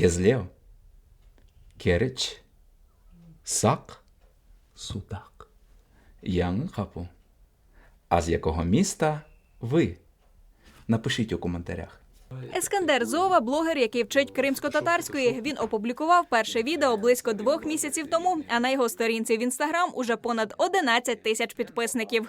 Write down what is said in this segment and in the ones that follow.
Кезлєв, Кереч, Сак, Судак. Ян хапу. А з якого міста ви? Напишіть у коментарях. Ескандер Зова, блогер, який вчить кримсько-татарської. Він опублікував перше відео близько двох місяців тому. А на його сторінці в інстаграм уже понад 11 тисяч підписників.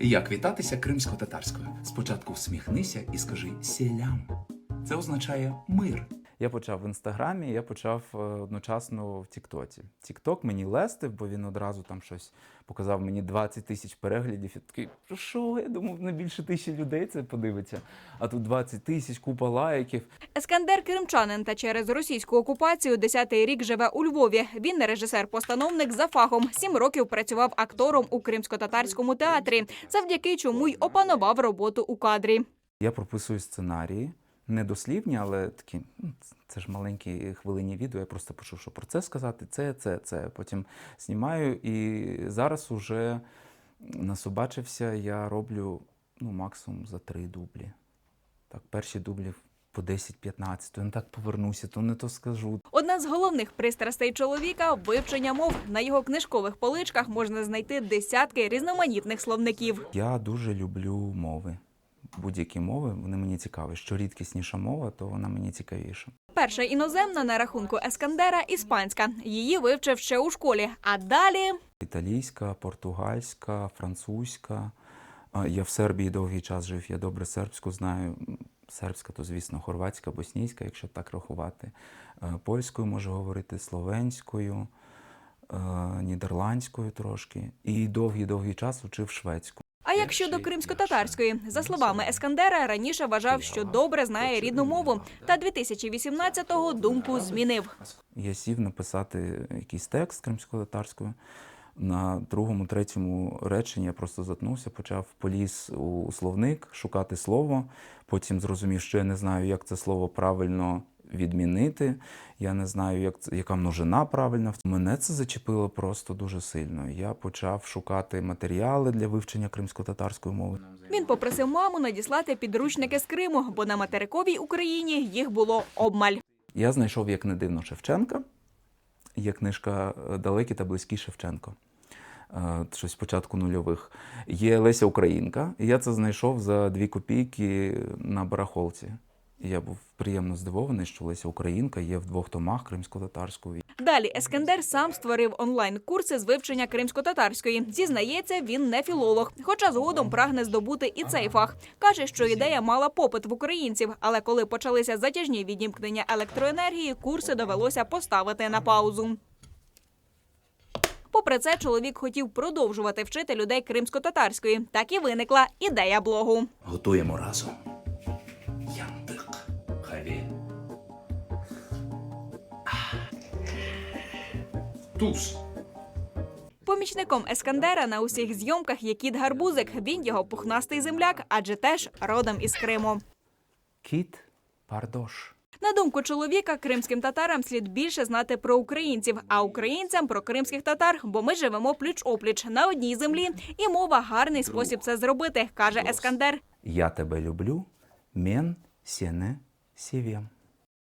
Як вітатися кримсько-татарською? Спочатку всміхнися і скажи сілям. Це означає мир. Я почав в інстаграмі, я почав е, одночасно в Тіктоці. Тікток мені лестив, бо він одразу там щось показав мені 20 тисяч переглядів. Я такий, «Про що? Я думав, не більше тисячі людей це подивиться. А тут 20 тисяч, купа лайків. Ескандер кримчанин та через російську окупацію 10-й рік живе у Львові. Він режисер-постановник за фахом. Сім років працював актором у кримсько-татарському театрі, завдяки чому й опанував роботу у кадрі. Я прописую сценарії. Не дослівні, але такі, ну, це ж маленькі хвилинні відео. Я просто пишу, що про це сказати, це, це, це. Потім знімаю. І зараз уже насобачився, я роблю ну, максимум за три дублі. Так, перші дублі по 10-15, то не так повернуся, то не то скажу. Одна з головних пристрастей чоловіка вивчення мов. На його книжкових поличках можна знайти десятки різноманітних словників. Я дуже люблю мови. Будь-які мови, вони мені цікаві. Що рідкісніша мова, то вона мені цікавіша. Перша іноземна на рахунку Ескандера іспанська. Її вивчив ще у школі. А далі Італійська, португальська, французька. Я в Сербії довгий час жив, я добре сербську знаю. Сербська, то, звісно, хорватська, боснійська, якщо так рахувати. Польською можу говорити, словенською, нідерландською трошки. І довгий-довгий час вчив шведську. А як щодо кримсько-татарської, за словами Ескандера, раніше вважав, що добре знає рідну мову, та 2018-го думку змінив. Я сів написати якийсь текст кримсько-татарською. На другому, третьому реченні я просто затнувся, почав поліз у словник шукати слово. Потім зрозумів, що я не знаю, як це слово правильно відмінити. Я не знаю, як яка множина правильна. Мене це зачепило просто дуже сильно. Я почав шукати матеріали для вивчення кримсько-татарської мови. Він попросив маму надіслати підручники з Криму, бо на материковій Україні їх було обмаль. Я знайшов, як не дивно, Шевченка. Є книжка е, Далекі та близькі Шевченко. Е, Щось з початку нульових. Є Леся Українка, і я це знайшов за дві копійки на барахолці. Я був приємно здивований, що Леся Українка є в двох томах кримсько-татарської. Далі Ескандер сам створив онлайн-курси з вивчення кримсько-татарської. Зізнається, він не філолог, хоча згодом прагне здобути і цей фах. Каже, що ідея мала попит в українців, але коли почалися затяжні відімкнення електроенергії, курси довелося поставити на паузу. Попри це, чоловік хотів продовжувати вчити людей кримсько-татарської. Так і виникла ідея блогу. Готуємо разом. Туз. Помічником Ескандера на усіх зйомках є кіт Гарбузик. Він його пухнастий земляк, адже теж родом із Криму. Кіт Пардош. На думку чоловіка, кримським татарам слід більше знати про українців, а українцям про кримських татар, бо ми живемо пліч опліч на одній землі, і мова гарний спосіб це зробити, каже Ескандер. Я тебе люблю. Мен сене сівєм.